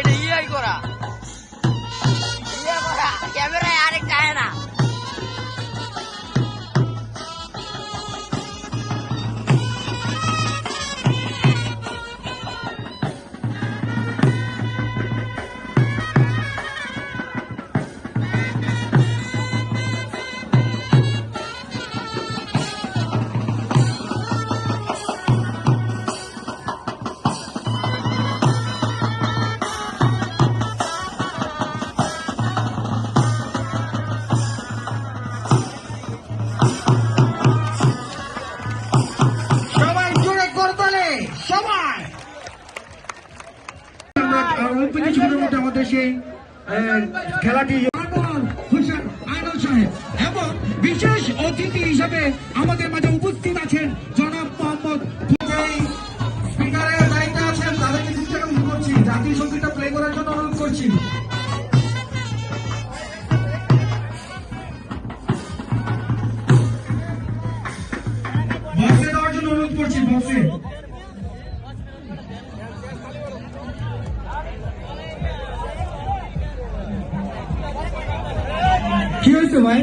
idea ahí, Cora. অল্প কিছুক্ষণের মধ্যে আমাদের সেই খেলাটি এবং বিশেষ অতিথি হিসেবে আমাদের মাঝে উপস্থিত আছেন জনাব মোহাম্মদ স্পিকারের দায়িত্বে আছেন তাদেরকে অনুরোধ করছি জাতীয় সঙ্গীতটা প্লে করার জন্য অনুরোধ করছি। বক্সে দেওয়ার জন্য অনুরোধ করছি বক্সে। কি হয়েছে ভাই